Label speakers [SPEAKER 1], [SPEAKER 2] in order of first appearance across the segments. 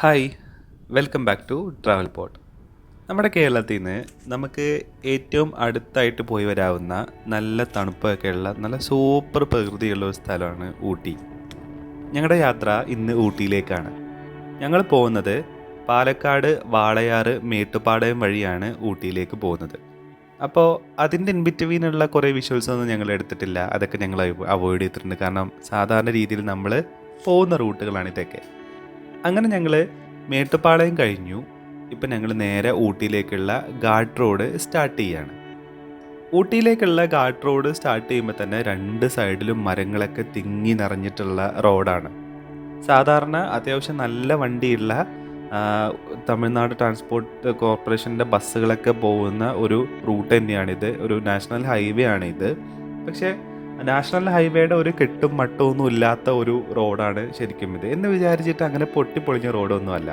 [SPEAKER 1] Hi welcome back to travel pot നമ്മുടെ കേരളത്തിൽ നിന്ന് നമുക്ക് ഏറ്റവും അടുത്തായിട്ട് പോയി വരാവുന്ന നല്ല തണുപ്പൊക്കെ ഉള്ള നല്ല സൂപ്പർ പ്രകൃതിയുള്ള ഒരു സ്ഥലമാണ് ഊട്ടി. ഞങ്ങളുടെ യാത്ര ഇന്ന് ഊട്ടിയിലേക്കാണ്. ഞങ്ങൾ പോകുന്നത് പാലക്കാട് വാളയാറ് മേട്ടുപ്പാടയം വഴിയാണ് ഊട്ടിയിലേക്ക് പോകുന്നത്. അപ്പോൾ അതിന്റെ ഇൻ ബിറ്റ്വീനുള്ള കുറേ വിഷ്വൽസ് ഒന്നും ഞങ്ങൾ എടുത്തിട്ടില്ല. അതൊക്കെ ഞങ്ങൾ അവോയ്ഡ് ചെയ്തിട്ടുണ്ട്. കാരണം സാധാരണ രീതിയിൽ നമ്മൾ പോകുന്ന റൂട്ടുകളാണ് ഇതൊക്കെ. അങ്ങനെ ഞങ്ങൾ മേട്ടുപ്പാളയം കഴിഞ്ഞു. ഇപ്പം ഞങ്ങൾ നേരെ ഊട്ടിയിലേക്കുള്ള ഗാഡ് റോഡ് സ്റ്റാർട്ട് ചെയ്യാണ്. ഊട്ടിയിലേക്കുള്ള ഗാഡ് റോഡ് സ്റ്റാർട്ട് ചെയ്യുമ്പോൾ തന്നെ രണ്ട് സൈഡിലും മരങ്ങളൊക്കെ തിങ്ങി നിറഞ്ഞിട്ടുള്ള റോഡാണ്. സാധാരണ അത്യാവശ്യം നല്ല വണ്ടിയുള്ള തമിഴ്നാട് ട്രാൻസ്പോർട്ട് കോർപ്പറേഷന്റെ ബസ്സുകളൊക്കെ പോകുന്ന ഒരു റൂട്ട് തന്നെയാണിത്. ഒരു നാഷണൽ ഹൈവേ ആണിത് പക്ഷേ നാഷണൽ ഹൈവേയുടെ ഒരു കെട്ടും മട്ടും ഒന്നും ഇല്ലാത്ത ഒരു റോഡാണ് ശരിക്കും ഇത്. എന്ന് വിചാരിച്ചിട്ട് അങ്ങനെ പൊട്ടിപ്പൊളിഞ്ഞ റോഡൊന്നുമല്ല.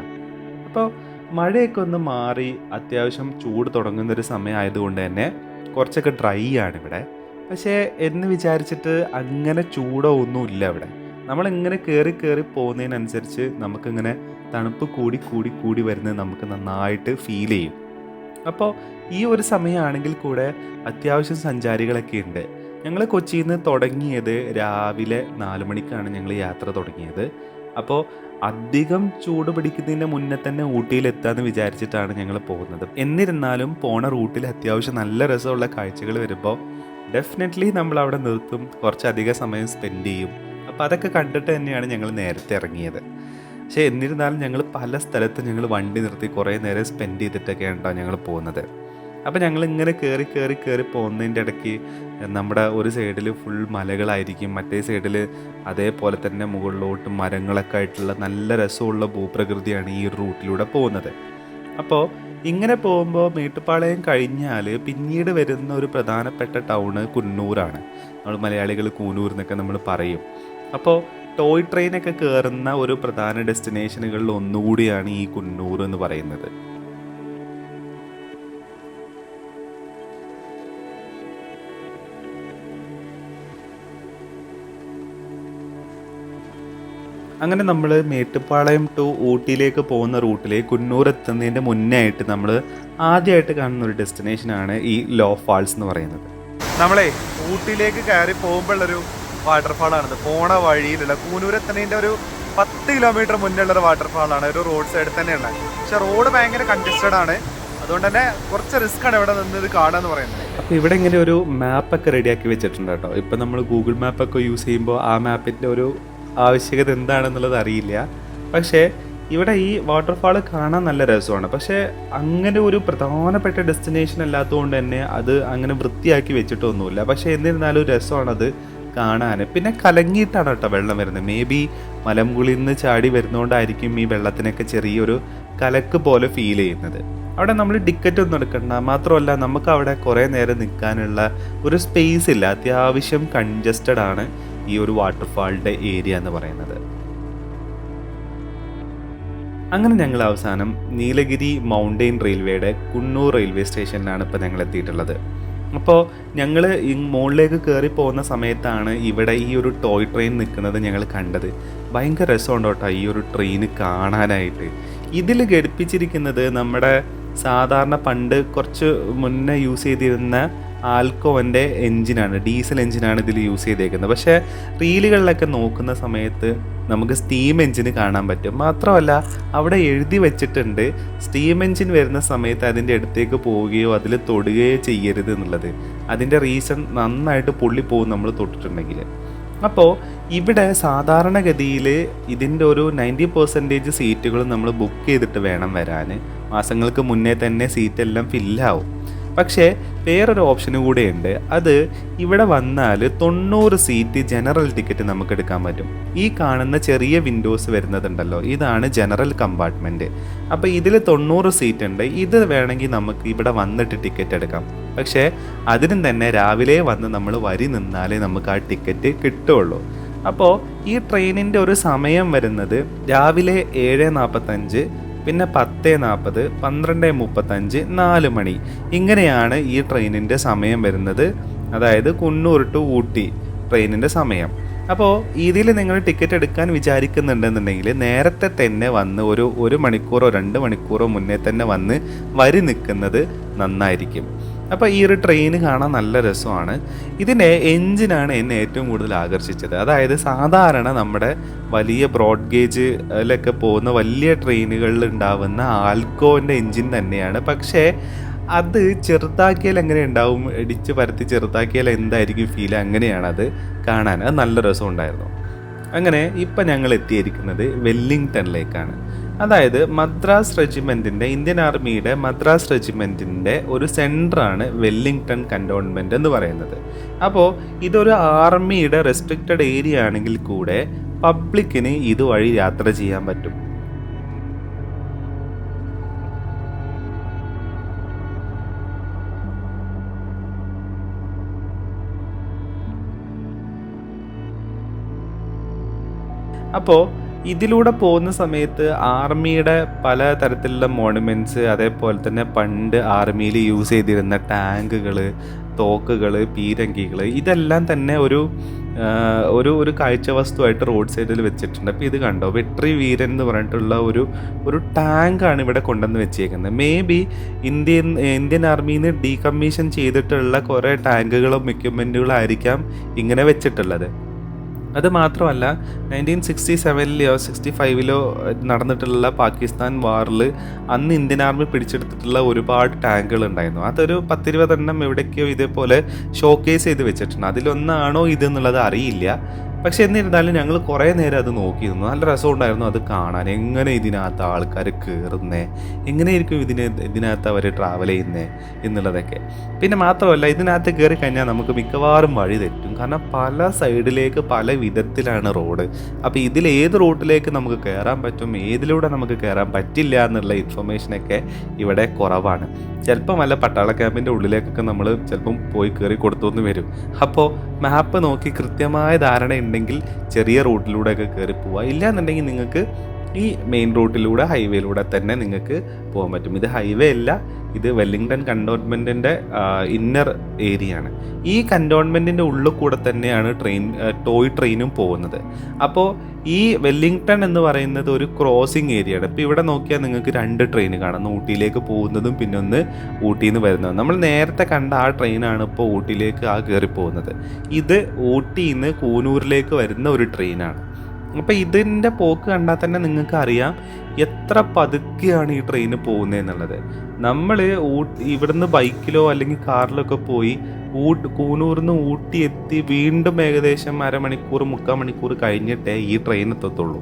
[SPEAKER 1] അപ്പോൾ മഴയൊക്കെ ഒന്ന് മാറി അത്യാവശ്യം ചൂട് തുടങ്ങുന്ന ഒരു സമയം ആയതുകൊണ്ട് തന്നെ കുറച്ചൊക്കെ ഡ്രൈ ആണ് ഇവിടെ. പക്ഷേ എന്ന് വിചാരിച്ചിട്ട് അങ്ങനെ ചൂടോ ഒന്നും ഇല്ല ഇവിടെ. നമ്മളിങ്ങനെ കയറി കയറി പോകുന്നതിനനുസരിച്ച് നമുക്കിങ്ങനെ തണുപ്പ് കൂടി കൂടി കൂടി വരുന്നത് നമുക്ക് നന്നായിട്ട് ഫീൽ ചെയ്യും. അപ്പോൾ ഈ ഒരു സമയമാണെങ്കിൽ കൂടെ അത്യാവശ്യം സഞ്ചാരികളൊക്കെ ഉണ്ട്. ഞങ്ങൾ കൊച്ചിയിൽ നിന്ന് തുടങ്ങിയത് രാവിലെ നാല് മണിക്കാണ് ഞങ്ങൾ യാത്ര തുടങ്ങിയത്. അപ്പോൾ അധികം ചൂട് പിടിക്കുന്നതിന്റെ മുന്നേ തന്നെ ഊട്ടിയിൽ എത്താമെന്ന് വിചാരിച്ചിട്ടാണ് ഞങ്ങൾ പോകുന്നത്. എന്നിരുന്നാലും പോണ റൂട്ടിൽ അത്യാവശ്യം നല്ല രസമുള്ള കാഴ്ചകൾ വരുമ്പോൾ ഡെഫിനറ്റ്ലി നമ്മൾ അവിടെ നിർത്തും കുറച്ചധികം സമയം സ്പെൻഡ് ചെയ്യും. അപ്പോൾ അതൊക്കെ കണ്ടിട്ട് തന്നെയാണ് ഞങ്ങൾ നേരത്തെ ഇറങ്ങിയത്. പക്ഷേ എന്നിരുന്നാലും ഞങ്ങൾ പല സ്ഥലത്തും ഞങ്ങൾ വണ്ടി നിർത്തി കുറേ നേരം സ്പെൻഡ് ചെയ്തിട്ടൊക്കെയാണ് കേട്ടോ ഞങ്ങൾ പോകുന്നത്. അപ്പോൾ ഞങ്ങൾ ഇങ്ങനെ കയറി കയറി കയറി പോകുന്നതിന്റെ ഇടയ്ക്ക് നമ്മുടെ ഒരു സൈഡിൽ ഫുൾ മലകളായിരിക്കും മറ്റേ സൈഡിൽ അതേപോലെ തന്നെ മുകളിലോട്ട് മരങ്ങളൊക്കെ ആയിട്ടുള്ള നല്ല രസമുള്ള ഭൂപ്രകൃതിയാണ് ഈ റൂട്ടിലൂടെ പോകുന്നത്. അപ്പോൾ ഇങ്ങനെ പോകുമ്പോൾ മേട്ടുപ്പാളയം കഴിഞ്ഞാൽ പിന്നീട് വരുന്ന ഒരു പ്രധാനപ്പെട്ട ടൗണ് കുന്നൂരാണ്. നമ്മൾ മലയാളികൾ കൂനൂർ എന്നൊക്കെ നമ്മൾ പറയും. അപ്പോൾ ടോയ് ട്രെയിനൊക്കെ കയറുന്ന ഒരു പ്രധാന ഡെസ്റ്റിനേഷനുകളിൽ ഒന്നുകൂടിയാണ് ഈ കുന്നൂർ എന്ന് പറയുന്നത്. അങ്ങനെ നമ്മൾ മേട്ടുപ്പാളയം ടു ഊട്ടിയിലേക്ക് പോകുന്ന റൂട്ടിൽ കുന്നൂർ എത്തുന്നതിന്റെ മുന്നേ ആയിട്ട് നമ്മൾ ആദ്യമായിട്ട് കാണുന്ന ഒരു ഡെസ്റ്റിനേഷനാണ് ഈ ലോ ഫാൾസ് എന്ന് പറയുന്നത്.
[SPEAKER 2] നമ്മളെ ഊട്ടിയിലേക്ക് കയറി പോകുമ്പോഴുള്ളൊരു വാട്ടർഫാളാണിത് പോണ വഴിയിലുള്ള കൂനൂരെത്തുന്നതിന്റെ ഒരു പത്ത് കിലോമീറ്റർ മുന്നിലുള്ളൊരു വാട്ടർഫാളാണ് ഒരു റോഡ് സൈഡിൽ തന്നെയുള്ള. പക്ഷെ റോഡ് ഭയങ്കര കൺജസ്റ്റഡ് ആണ്. അതുകൊണ്ട് തന്നെ കുറച്ച് റിസ്ക് ആണ് ഇവിടെ നിന്ന് ഇത് കാണുക എന്ന് പറയുന്നത്.
[SPEAKER 1] അപ്പോൾ ഇവിടെ ഇങ്ങനെ ഒരു മാപ്പൊക്കെ റെഡിയാക്കി വെച്ചിട്ടുണ്ട് കേട്ടോ. ഇപ്പം നമ്മൾ ഗൂഗിൾ മാപ്പൊക്കെ യൂസ് ചെയ്യുമ്പോൾ ആ മാപ്പിന്റെ ഒരു ആവശ്യകത എന്താണെന്നുള്ളത് അറിയില്ല. പക്ഷേ ഇവിടെ ഈ വാട്ടർഫാൾ കാണാൻ നല്ല രസമാണ്. പക്ഷേ അങ്ങനെ ഒരു പ്രധാനപ്പെട്ട ഡെസ്റ്റിനേഷൻ അല്ലാത്തതുകൊണ്ട് തന്നെ അത് അങ്ങനെ വൃത്തിയാക്കി വെച്ചിട്ടൊന്നുമില്ല. പക്ഷേ എന്നിരുന്നാലും രസമാണത് കാണാൻ. പിന്നെ കലങ്ങിയിട്ടാണ് കേട്ടോ വെള്ളം വരുന്നത്. മേ ബി മലമ്പുളിയിൽ നിന്ന് ചാടി വരുന്നതുകൊണ്ടായിരിക്കും ഈ വെള്ളത്തിനൊക്കെ ചെറിയൊരു കലക്ക് പോലെ ഫീൽ ചെയ്യുന്നത്. അവിടെ നമ്മൾ ടിക്കറ്റ് ഒന്നും എടുക്കണ്ട. മാത്രമല്ല നമുക്ക് അവിടെ കുറേ നേരം നിൽക്കാനുള്ള ഒരു സ്പേസ് ഇല്ല. അത്യാവശ്യം കൺജസ്റ്റഡ് ആണ്. ഈ ഒരു വാട്ടർഫാളിന്റെ ഏരിയ എന്ന് പറയുന്നത്. അങ്ങനെ ഞങ്ങൾ അവസാനം നീലഗിരി മൗണ്ടെയിൻ റെയിൽവേയുടെ കുണ്ണൂർ റെയിൽവേ സ്റ്റേഷനിലാണ് ഇപ്പോൾ ഞങ്ങൾ എത്തിയിട്ടുള്ളത്. അപ്പോൾ ഞങ്ങൾ ഈ മുകളിലേക്ക് കയറി പോകുന്ന സമയത്താണ് ഇവിടെ ഈ ഒരു ടോയ് ട്രെയിൻ നിൽക്കുന്നത് ഞങ്ങൾ കണ്ടത്. ഭയങ്കര രസമുണ്ട് കേട്ടോ ഈ ഒരു ട്രെയിൻ കാണാനായിട്ട്. ഇതിൽ ഘടിപ്പിച്ചിരിക്കുന്നത് നമ്മുടെ സാധാരണ പണ്ട് കുറച്ച് മുന്നേ യൂസ് ചെയ്തിരുന്ന ആൽക്കോവന്റെ എൻജിനാണ് ഡീസൽ എൻജിനാണ് ഇതിൽ യൂസ് ചെയ്തേക്കുന്നത്. പക്ഷേ റീലുകളിലൊക്കെ നോക്കുന്ന സമയത്ത് നമുക്ക് സ്റ്റീം എൻജിന് കാണാൻ പറ്റും. മാത്രമല്ല അവിടെ എഴുതി വെച്ചിട്ടുണ്ട് സ്റ്റീം എൻജിൻ വരുന്ന സമയത്ത് അതിന്റെ അടുത്തേക്ക് പോവുകയോ അതിൽ തൊടുകയോ ചെയ്യരുത് എന്നുള്ളത്. അതിന്റെ റീസൺ നന്നായിട്ട് പുള്ളി പോകും നമ്മൾ തൊട്ടിട്ടുണ്ടെങ്കിൽ. അപ്പോൾ ഇവിടെ സാധാരണഗതിയിൽ ഇതിന്റെ ഒരു നയന്റി പെർസെന്റേജ് സീറ്റുകളും നമ്മൾ ബുക്ക് ചെയ്തിട്ട് വേണം വരാൻ. മാസങ്ങൾക്ക് മുന്നേ തന്നെ സീറ്റെല്ലാം ഫില്ലാവും. പക്ഷേ വേറൊരു ഓപ്ഷനും കൂടെയുണ്ട്. അത് ഇവിടെ വന്നാൽ തൊണ്ണൂറ് സീറ്റ് ജനറൽ ടിക്കറ്റ് നമുക്ക് എടുക്കാൻ പറ്റും. ഈ കാണുന്ന ചെറിയ വിൻഡോസ് വരുന്നതുണ്ടല്ലോ ഇതാണ് ജനറൽ കമ്പാർട്ട്മെന്റ്. അപ്പോൾ ഇതിൽ തൊണ്ണൂറ് സീറ്റ് ഉണ്ട് ഇത് വേണമെങ്കിൽ നമുക്ക് ഇവിടെ വന്നിട്ട് ടിക്കറ്റ് എടുക്കാം. പക്ഷേ അതിനും തന്നെ രാവിലെ വന്ന് നമ്മൾ വരി നിന്നാലേ നമുക്ക് ആ ടിക്കറ്റ് കിട്ടുള്ളൂ അപ്പോൾ ഈ ട്രെയിനിന്റെ ഒരു സമയം വരുന്നത് രാവിലെ ഏഴ് നാൽപ്പത്തഞ്ച് പിന്നെ പത്ത് നാൽപ്പത് പന്ത്രണ്ട് മുപ്പത്തഞ്ച് നാല് മണി ഇങ്ങനെയാണ് ഈ ട്രെയിനിന്റെ സമയം വരുന്നത്. അതായത് കുന്നൂർ ടു ഊട്ടി ട്രെയിനിന്റെ സമയം. അപ്പോൾ ഇതിൽ നിങ്ങൾ ടിക്കറ്റ് എടുക്കാൻ വിചാരിക്കുന്നുണ്ടെന്നുണ്ടെങ്കിൽ നേരത്തെ തന്നെ വന്ന് ഒരു ഒരു മണിക്കൂറോ രണ്ട് മണിക്കൂറോ മുന്നേ തന്നെ വന്ന് വരി നിൽക്കുന്നത് നന്നായിരിക്കും. അപ്പോൾ ഈ ഒരു ട്രെയിൻ കാണാൻ നല്ല രസമാണ്. ഇതിന്റെ എൻജിനാണ് എന്നെ ഏറ്റവും കൂടുതൽ ആകർഷിച്ചത്. അതായത് സാധാരണ നമ്മുടെ വലിയ ബ്രോഡ് ഗേജിലൊക്കെ പോകുന്ന വലിയ ട്രെയിനുകളിൽ ഉണ്ടാവുന്ന ആൽക്കോന്റെ എൻജിൻ തന്നെയാണ്. പക്ഷേ അത് ചെറുതാക്കിയാൽ എങ്ങനെ ഉണ്ടാവും? ഇടിച്ച് പരത്തി ചെറുതാക്കിയാൽ എന്തായിരിക്കും ഫീൽ അങ്ങനെയാണ് അത് കാണാൻ. അത് നല്ല രസമുണ്ടായിരുന്നു അങ്ങനെ ഇപ്പം ഞങ്ങൾ എത്തിയിരിക്കുന്നത് വെല്ലിംഗ്ടണിലേക്കാണ്. അതായത് മദ്രാസ് റെജിമെന്റിന്റെ ഇന്ത്യൻ ആർമിയുടെ മദ്രാസ് റെജിമെന്റിന്റെ ഒരു സെന്ററാണ് വെല്ലിംഗ്ടൺ കന്റോൺമെന്റ് എന്ന് പറയുന്നത്. അപ്പോൾ ഇതൊരു ആർമിയുടെ റെസ്ട്രിക്റ്റഡ് ഏരിയ ആണെങ്കിൽ കൂടെ പബ്ലിക്കിന് ഇതുവഴി യാത്ര ചെയ്യാൻ പറ്റും. അപ്പോൾ ഇതിലൂടെ പോകുന്ന സമയത്ത് ആർമിയുടെ പല തരത്തിലുള്ള മോണുമെന്റ്സ് അതേപോലെ തന്നെ പണ്ട് ആർമിയിൽ യൂസ് ചെയ്തിരുന്ന ടാങ്കുകൾ തോക്കുകൾ പീരങ്കികൾ ഇതെല്ലാം തന്നെ ഒരു ഒരു ഒരു കാഴ്ച വസ്തുവായിട്ട് റോഡ് സൈഡിൽ വെച്ചിട്ടുണ്ട്. അപ്പോൾ ഇത് കണ്ടോ? വെട്രി വീരൻ എന്ന് പറഞ്ഞിട്ടുള്ള ഒരു ഒരു ടാങ്കാണ് ഇവിടെ കൊണ്ടുവന്ന് വെച്ചേക്കുന്നത്. മേ ബി ഇന്ത്യൻ ഇന്ത്യൻ ആർമിയിൽ നിന്ന് ഡീകമ്മീഷൻ ചെയ്തിട്ടുള്ള കുറേ ടാങ്കുകളും എക്യുപ്മെന്റുകളും ആയിരിക്കാം ഇങ്ങനെ വെച്ചിട്ടുള്ളത്. അത് മാത്രമല്ല നയന്റീൻ സിക്സ്റ്റി സെവനിലെയോ സിക്സ്റ്റി ഫൈവിലോ നടന്നിട്ടുള്ള പാകിസ്ഥാൻ വാറിൽ അന്ന് ഇന്ത്യൻ ആർമി പിടിച്ചെടുത്തിട്ടുള്ള ഒരുപാട് ടാങ്കുകൾ ഉണ്ടായിരുന്നു. അതൊരു പത്തിരുപതെണ്ണം എവിടേക്കോ ഇതേപോലെ ഷോക്കേസ് ചെയ്ത് വെച്ചിട്ടുണ്ട്. അതിലൊന്നാണോ ഇതെന്നുള്ളത് അറിയില്ല. പക്ഷെ എന്നിരുന്നാലും ഞങ്ങൾ കുറേ നേരം അത് നോക്കിയിരുന്നു. നല്ല രസം ഉണ്ടായിരുന്നു അത് കാണാൻ. എങ്ങനെ ഇതിനകത്ത് ആൾക്കാർ കയറുന്നേ എങ്ങനെയായിരിക്കും ഇതിന് ഇതിനകത്ത് അവർ ട്രാവൽ ചെയ്യുന്നേ എന്നുള്ളതൊക്കെ. പിന്നെ മാത്രമല്ല ഇതിനകത്ത് കയറി കഴിഞ്ഞാൽ നമുക്ക് മിക്കവാറും വഴി തെറ്റും. കാരണം പല സൈഡിലേക്ക് പല വിധത്തിലാണ് റോഡ് അപ്പോൾ ഇതിൽ ഏത് റൂട്ടിലേക്ക് നമുക്ക് കയറാൻ പറ്റും ഏതിലൂടെ നമുക്ക് കയറാൻ പറ്റില്ല എന്നുള്ള ഇൻഫർമേഷനൊക്കെ ഇവിടെ കുറവാണ്. ചിലപ്പം വല്ല പട്ടാള ക്യാമ്പിന്റെ ഉള്ളിലേക്കൊക്കെ നമ്മൾ ചിലപ്പം പോയി കയറി കൊടുത്തു വരും. അപ്പോൾ മാപ്പ് നോക്കി കൃത്യമായ ധാരണ ഉണ്ടെങ്കിൽ ചെറിയ റൂട്ടിലൂടെയൊക്കെ കയറി പോവുക ഇല്ലാന്നുണ്ടെങ്കിൽ നിങ്ങൾക്ക് ഈ മെയിൻ റൂട്ടിലൂടെ ഹൈവേയിലൂടെ തന്നെ നിങ്ങൾക്ക് പോകാൻ പറ്റും. ഇത് ഹൈവേ അല്ല ഇത് വെല്ലിംഗ്ടൺ കണ്ടോൺമെന്റിന്റെ ഇന്നർ ഏരിയ ആണ്. ഈ കണ്ടോൺമെന്റിന്റെ ഉള്ളിൽ കൂടെ തന്നെയാണ് ട്രെയിൻ ടോയ് ട്രെയിനും പോകുന്നത്. അപ്പോൾ ഈ വെല്ലിംഗ്ടൺ എന്ന് പറയുന്നത് ഒരു ക്രോസിങ് ഏരിയ ആണ്. ഇപ്പോൾ ഇവിടെ നോക്കിയാൽ നിങ്ങൾക്ക് രണ്ട് ട്രെയിൻ കാണാം. ഊട്ടിയിലേക്ക് പോകുന്നതും പിന്നെ ഒന്ന് ഊട്ടിയിൽ നിന്ന് വരുന്നതും. നമ്മൾ നേരത്തെ കണ്ട ആ ട്രെയിനാണ് ഇപ്പോൾ ഊട്ടിയിലേക്ക് ആ കയറി പോകുന്നത് ഇത് ഊട്ടിയിൽ നിന്ന് കൂനൂരിലേക്ക് വരുന്ന ഒരു ട്രെയിനാണ് അപ്പോൾ ഇതിന്റെ പോക്ക് കണ്ടാൽ തന്നെ നിങ്ങൾക്ക് അറിയാം എത്ര പതുക്കെയാണ് ഈ ട്രെയിൻ പോകുന്നത് എന്നുള്ളത്. നമ്മൾ ഇവിടുന്ന് ബൈക്കിലോ അല്ലെങ്കിൽ കാറിലോ ഒക്കെ പോയി ഊട്ട് കൂനൂർന്ന് ഊട്ടി എത്തി വീണ്ടും ഏകദേശം അരമണിക്കൂർ മുക്കാൽ മണിക്കൂർ കഴിഞ്ഞിട്ടേ ഈ ട്രെയിൻ എത്തത്തുള്ളൂ.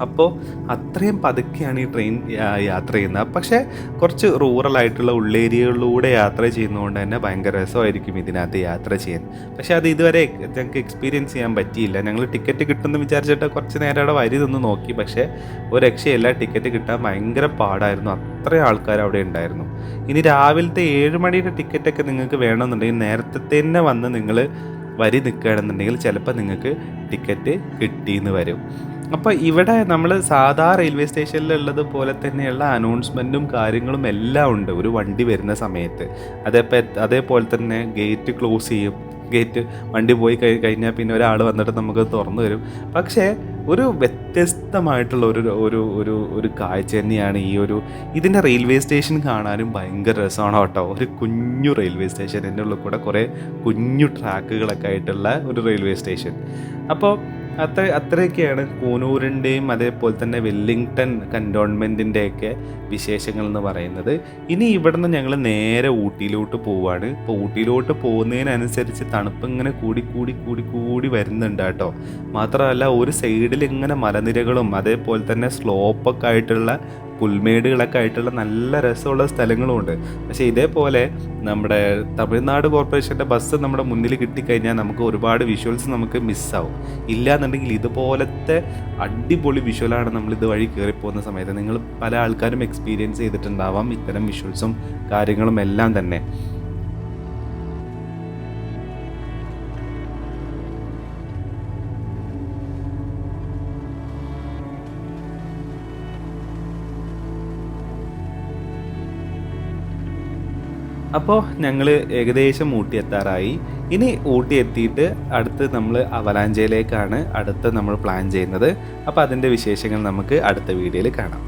[SPEAKER 1] അപ്പോൾ അത്രയും പതുക്കെയാണ് ഈ ട്രെയിൻ യാത്ര ചെയ്യുന്നത്. പക്ഷേ കുറച്ച് റൂറൽ ആയിട്ടുള്ള ഉള്ളേരിയകളിലൂടെ യാത്ര ചെയ്യുന്നതുകൊണ്ട് തന്നെ ഭയങ്കര രസമായിരിക്കും ഇതിനകത്ത് യാത്ര ചെയ്യാൻ. പക്ഷേ അത് ഇതുവരെ ഞങ്ങൾക്ക് എക്സ്പീരിയൻസ് ചെയ്യാൻ പറ്റിയില്ല. ഞങ്ങൾ ടിക്കറ്റ് കിട്ടുമെന്ന് വിചാരിച്ചിട്ട് കുറച്ച് നേരം അവിടെ വരി നിന്ന് നോക്കി. പക്ഷേ ഒരു രക്ഷയല്ല ടിക്കറ്റ് കിട്ടാൻ ഭയങ്കര പാടായിരുന്നു. അത്രയും ആൾക്കാർ അവിടെ ഉണ്ടായിരുന്നു. ഇനി രാവിലത്തെ ഏഴ് മണിയുടെ ടിക്കറ്റൊക്കെ നിങ്ങൾക്ക് വേണമെന്നുണ്ടെങ്കിൽ നേരത്തെ തന്നെ വന്ന് നിങ്ങൾ വരി നിൽക്കുകയാണെന്നുണ്ടെങ്കിൽ ചിലപ്പോൾ നിങ്ങൾക്ക് ടിക്കറ്റ് കിട്ടിയെന്ന് വരും. അപ്പോൾ ഇവിടെ നമ്മൾ സാധാ റെയിൽവേ സ്റ്റേഷനിലുള്ളത് പോലെ തന്നെയുള്ള അനൗൺസ്മെന്റും കാര്യങ്ങളും എല്ലാം ഉണ്ട്. ഒരു വണ്ടി വരുന്ന സമയത്ത്. അതേപ്പോ അതേപോലെ തന്നെ ഗേറ്റ് ക്ലോസ് ചെയ്യും. ഗേറ്റ് വണ്ടി പോയി കഴി കഴിഞ്ഞാൽ പിന്നെ ഒരാൾ വന്നിട്ട് നമുക്ക് തുറന്നു വരും പക്ഷേ ഒരു വ്യത്യസ്തമായിട്ടുള്ള ഒരു ഒരു ഒരു ഒരു കാഴ്ച തന്നെയാണ് ഈ ഒരു ഇതിന്റെ റെയിൽവേ സ്റ്റേഷൻ കാണാനും ഭയങ്കര രസമാണ് കേട്ടോ. ഒരു കുഞ്ഞു റെയിൽവേ സ്റ്റേഷൻ എന്റെ ഉള്ളിൽ കൂടെ കുറേ കുഞ്ഞു ട്രാക്കുകളൊക്കെ ആയിട്ടുള്ള ഒരു റെയിൽവേ സ്റ്റേഷൻ അപ്പോൾ അത്ര അത്രയൊക്കെയാണ് കൂനൂരിന്റെയും അതേപോലെ തന്നെ വെല്ലിംഗ്ടൺ കന്റോൺമെന്റിന്റെയൊക്കെ വിശേഷങ്ങൾ എന്ന് പറയുന്നത്. ഇനി ഇവിടുന്ന് ഞങ്ങൾ നേരെ ഊട്ടിയിലോട്ട് പോവുകയാണ് ഇപ്പോൾ ഊട്ടിയിലോട്ട് പോകുന്നതിനനുസരിച്ച് തണുപ്പ് ഇങ്ങനെ കൂടി കൂടി കൂടി കൂടി വരുന്നുണ്ട് കേട്ടോ. മാത്രമല്ല ഒരു സൈഡിൽ ഇങ്ങനെ മലനിരകളും അതേപോലെ തന്നെ സ്ലോപ്പൊക്കെ ആയിട്ടുള്ള പുൽമേടുകളൊക്കെ ആയിട്ടുള്ള നല്ല രസമുള്ള സ്ഥലങ്ങളും ഉണ്ട് പക്ഷേ ഇതേപോലെ നമ്മുടെ തമിഴ്നാട് കോർപ്പറേഷന്റെ ബസ് നമ്മുടെ മുന്നിൽ കിട്ടിക്കഴിഞ്ഞാൽ നമുക്ക് ഒരുപാട് വിഷ്വൽസ് നമുക്ക് മിസ്സാവും. ഇല്ലാന്നുണ്ടെങ്കിൽ ഇതുപോലത്തെ അടിപൊളി വിഷ്വലാണ് നമ്മൾ ഇതുവഴി വഴി പോകുന്ന സമയത്ത്. നിങ്ങൾ പല ആൾക്കാരും എക്സ്പീരിയൻസ് ചെയ്തിട്ടുണ്ടാവാം ഇത്തരം വിഷ്വൽസും കാര്യങ്ങളും എല്ലാം തന്നെ. അപ്പോൾ ഞങ്ങൾ ഏകദേശം ഊട്ടി എത്താറായി ഇനി ഊട്ടി എത്തിയിട്ട് അടുത്ത് നമ്മൾ അവലാഞ്ചയിലേക്കാണ് അടുത്ത് നമ്മൾ പ്ലാൻ ചെയ്യുന്നത്. അപ്പോൾ അതിന്റെ വിശേഷങ്ങൾ നമുക്ക് അടുത്ത വീഡിയോയിൽ കാണാം.